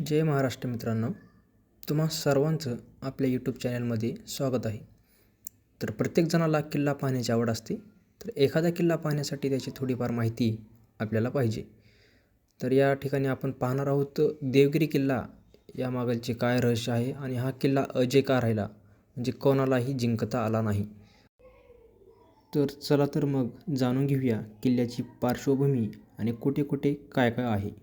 जय महाराष्ट्र मित्रांनो. तुम्हा सर्वांचं आपल्या यूट्यूब चॅनलमध्ये स्वागत आहे. तर प्रत्येकजणाला किल्ला पाहण्याची आवड असते. तर एखादा किल्ला पाहण्यासाठी त्याची थोडीफार माहिती आपल्याला पाहिजे. तर या ठिकाणी आपण पाहणार आहोत देवगिरी किल्ला या मागलचे काय रहस्य आहे आणि हा किल्ला अजय का राहिला? म्हणजे कोणालाही जिंकता आला नाही. तर चला तर मग जाणून घेऊया किल्ल्याची पार्श्वभूमी आणि कुठे कुठे काय काय आहे.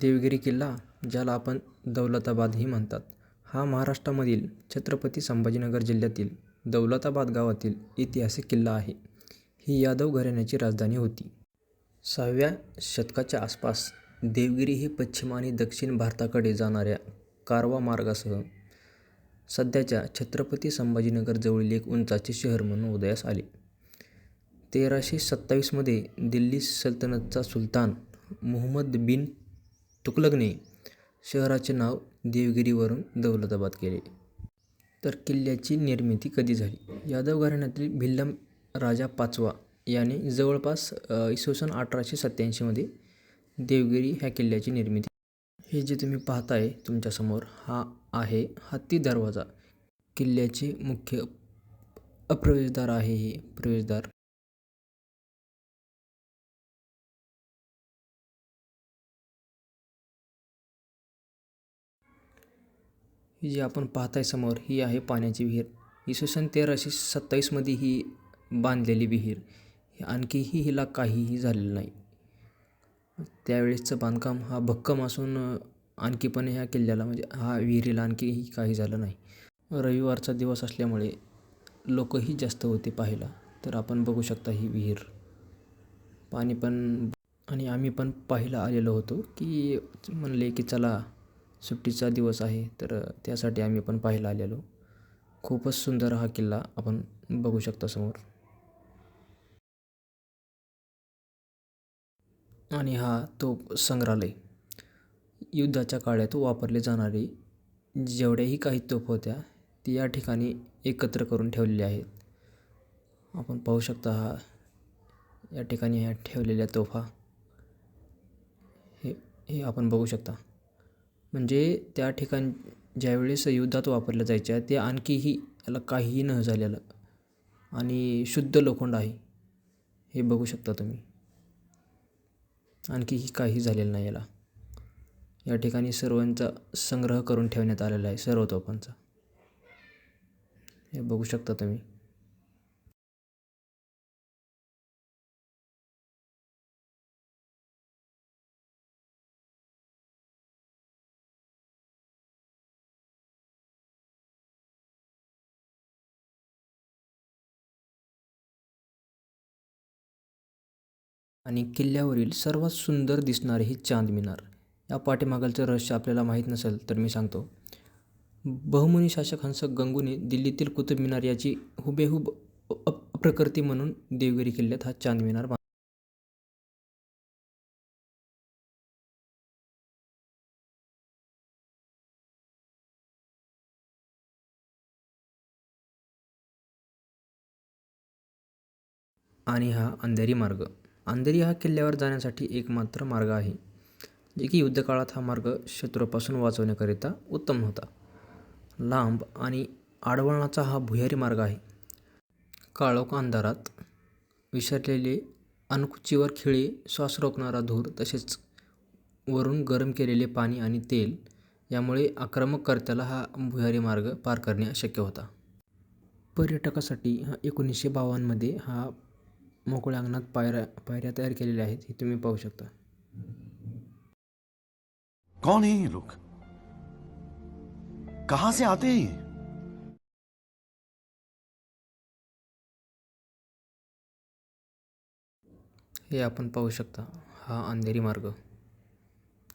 देवगिरी किल्ला ज्याला आपण दौलताबादही म्हणतात हा महाराष्ट्रामधील छत्रपती संभाजीनगर जिल्ह्यातील दौलताबाद गावातील ऐतिहासिक किल्ला आहे. ही यादव घराण्याची राजधानी होती. सहाव्या शतकाच्या आसपास देवगिरी हे पश्चिम आणि दक्षिण भारताकडे जाणाऱ्या कारवा मार्गासह सध्याच्या छत्रपती संभाजीनगर जवळील एक उंचाचे शहर म्हणून उदयास आले. तेराशे सत्तावीसमध्ये दिल्ली सल्तनतचा सुलतान मोहम्मद बिन तुघलकने शहराचे नाव देवगिरीवरून दौलताबाद केले. तर किल्ल्याची निर्मिती कधी झाली? यादव घराण्यातील भिल्लम राजा पाचवा याने जवळपास इसवी सन अठराशे सत्त्याऐंशीमध्ये देवगिरी ह्या किल्ल्याची निर्मिती हे जे तुम्ही पाहताय तुमच्यासमोर हा आहे हत्ती दरवाजा. किल्ल्याचे मुख्य अप्रवेशद्वार आहे हे. प्रवेशद्वार ही जी आपण पाहताय समोर ही आहे पाण्याची विहीर. इसवी सन तेराशे सत्तावीसमध्ये ही बांधलेली विहीर. आणखीही हिला काहीही झालेलं नाही. त्यावेळेसचं बांधकाम हा भक्कम असून आणखी पण ह्या किल्ल्याला म्हणजे हा विहिरीला आणखीही काही झालं नाही. रविवारचा दिवस असल्यामुळे लोकही जास्त होते पाहायला. तर आपण बघू शकता ही विहीर. पाणी पण आणि आम्ही पण पाहायला आलेलो होतो की म्हणले की चला सुट्टीचा दिवस आहे तर त्यासाठी आम्ही पण पाहायला आलेलो. खूपच सुंदर हा किल्ला आपण बघू शकता समोर. आणि हा तो संग्रहालय. युद्धाच्या काळात वापरले जाणारी जेवढ्याही काही तोफ होत्या ती या ठिकाणी एकत्र करून ठेवलेली आहेत. आपण पाहू शकता हा या ठिकाणी ह्या ठेवलेल्या तोफा. हे हे आपण बघू शकता. म्हणजे त्या ठिकाण ज्यावेळेस युद्धात वापरल्या जायच्या ते आणखीही याला काहीही न झालेलं आणि शुद्ध लोखंड आहे. हे बघू शकता तुम्ही. आणखीही काही झालेलं नाही याला. या ठिकाणी सर्वांचा संग्रह करून ठेवण्यात आलेला आहे सर्व तोफांचा हे बघू शकता तुम्ही. आणि किल्ल्यावरील सर्वात सुंदर दिसणारे ही चांद मिनार. या पाठीमागलचं रहस्य आपल्याला माहीत नसेल तर मी सांगतो. बहुमनी शासक हंस गंगूने दिल्लीतील कुतुब मिनार याची हुबेहूब अप्रकृती म्हणून देवगिरी किल्ल्यात हा चांद मिनार बांध आणि हा अंधेरी मार्ग. अंधेरी हा किल्ल्यावर जाण्यासाठी एकमात्र मार्ग आहे जे की युद्धकाळात हा मार्ग शत्रूपासून वाचवण्याकरिता उत्तम होता. लांब आणि आडवळणाचा हा भुयारी मार्ग आहे. काळोख अंधारात विसरलेले अनकुचीवर खिळे श्वास रोखणारा धूर तसेच वरून गरम केलेले पाणी आणि तेल यामुळे आक्रमककर्त्याला हा भुयारी मार्ग पार करणे अशक्य होता. पर्यटकासाठी हा एकोणीसशे बावन्नमध्ये हा मोकळ्या अंगणात पायऱ्या पायऱ्या तयार केलेल्या आहेत हे तुम्ही पाहू शकता. कौन है ये लोग? कहां से आते हैं ये? हे आपण पाहू शकता हा अंधेरी मार्ग.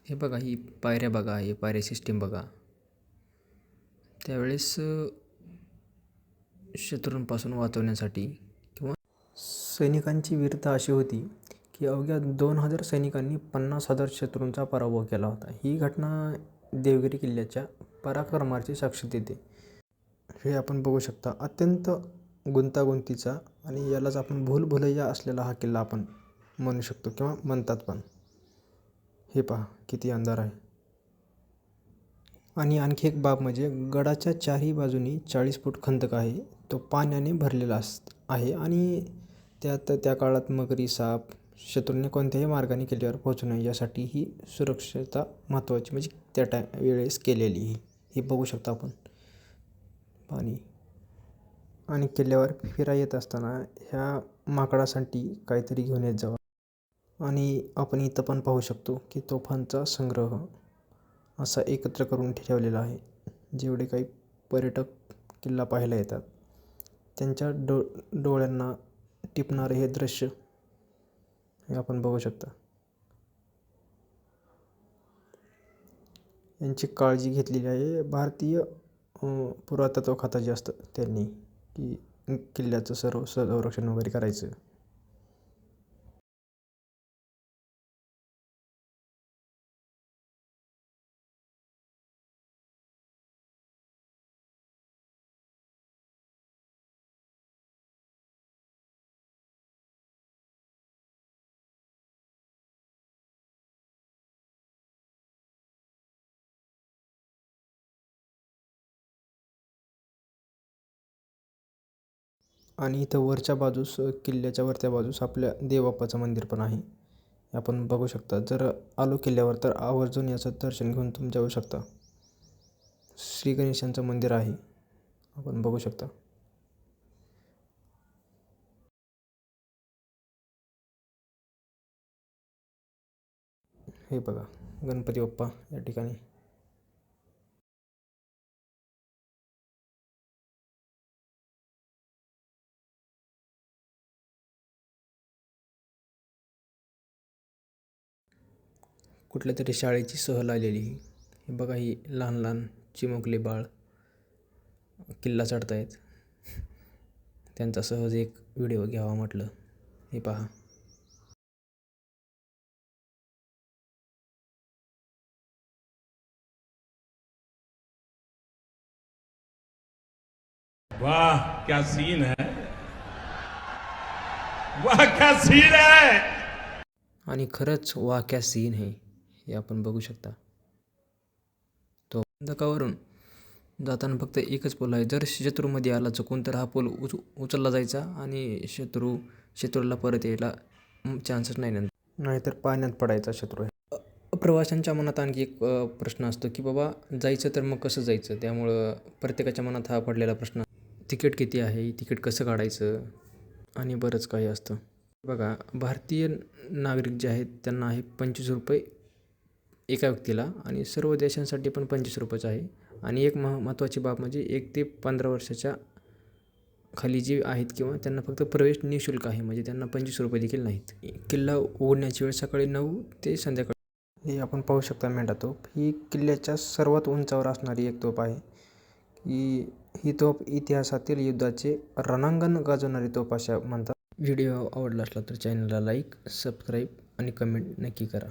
हे बघा ही पायऱ्या बघा हे पायऱ्या सिस्टीम बघा. त्यावेळेस शत्रूंपासून वाचवण्यासाठी सैनिकांची वीरता अशी होती की अवघ्या दोन हजार सैनिकांनी पन्नास हजार शत्रूंचा पराभव केला होता. ही घटना देवगिरी किल्ल्याच्या पराक्रमाची साक्ष देते हे आपण बघू शकता. अत्यंत गुंतागुंतीचा आणि यालाच आपण भूलभुलैया असलेला हा किल्ला आपण म्हणू शकतो किंवा म्हणतात पण. हे पहा किती अंधार आहे. आणि आणखी एक बाब म्हणजे गडाच्या चारही बाजूनी चाळीस फूट खंदक आहे. तो पाण्याने भरलेला अस आहे आणि त्यात त्या काळात मगरी साप शत्रूने कोणत्याही मार्गाने किल्ल्यावर पोहोचू नये यासाठी ही सुरक्षता महत्त्वाची म्हणजे त्या टाय वेळेस केलेली ही. हे बघू शकतो आपण. पाणी आणि किल्ल्यावर फिरा येत असताना ह्या माकडासाठी काहीतरी घेऊन येत जावा. आणि आपण इथं पण पाहू शकतो की तोफांचा संग्रह असा एकत्र करून ठेवलेला आहे. जेवढे काही पर्यटक किल्ला पाहायला येतात त्यांच्या डो डोळ्यांना टिपणारे हे दृश्य हे आपण बघू शकता. यांची काळजी घेतलेली आहे. भारतीय पुरातत्व खातं जे असतं त्यांनी की किल्ल्याचं सर्व संरक्षण वगैरे करायचं. आणि इथं वरच्या बाजूस किल्ल्याच्या वरच्या बाजूस आपल्या देवबाप्पाचं मंदिर पण आहे. आपण बघू शकता. जर आलो किल्ल्यावर तर आवर्जून याचं दर्शन घेऊन तुम्ही जाऊ शकता. श्री गणेशांचं मंदिर आहे. आपण बघू शकता. हे बघा गणपती बाप्पा या ठिकाणी. कुठल्या तरी शाळेची सहल आलेली. ही हे बघा ही लहान लहान चिमुकले बाळ किल्ला चढतायत. त्यांचा सहज एक व्हिडिओ घ्यावा म्हटलं. हे पहा. वाह क्या सीन है? वाह क्या सीन है? आणि खरंच वाक्या सीन आहे हे आपण बघू शकता. तो खंदकावरून जाताना फक्त एकच पूल आहे. जर शत्रूमध्ये आला चुकून तर हा पूल उच उचलला जायचा आणि शत्रू शत्रूला परत यायला चान्सच नाही नंतर. नाहीतर पाण्यात पडायचा शत्रू. प्रवाशांच्या मनात आणखी एक प्रश्न असतो की बाबा जायचं तर मग कसं जायचं? त्यामुळं प्रत्येकाच्या मनात हा पडलेला प्रश्न तिकीट किती आहे? तिकीट कसं काढायचं? आणि बरंच काही असतं. बघा भारतीय नागरिक जे आहेत त्यांना आहे पंचवीस रुपये एका व्यक्तीला आणि सर्व देशांसाठी पण पंचवीस रुपयेच आहे. आणि एक मह महत्त्वाची बाब म्हणजे एक ते पंधरा वर्षाच्या खाली जी आहेत किंवा त्यांना फक्त प्रवेश निशुल्क आहे म्हणजे त्यांना पंचवीस रुपये देखील नाहीत. किल्ला उघडण्याची वेळ सकाळी नऊ ते संध्याकाळी हे आपण पाहू शकता मेंढा तोप ही किल्ल्याच्या सर्वात उंचावर असणारी एक तोप आहे. ही ही तोप इतिहासातील युद्धाचे रणांगण गाजवणारी तोप अशा म्हणतात. व्हिडिओ आवडला असला तर चॅनलला लाईक सबस्क्राईब आणि कमेंट नक्की करा.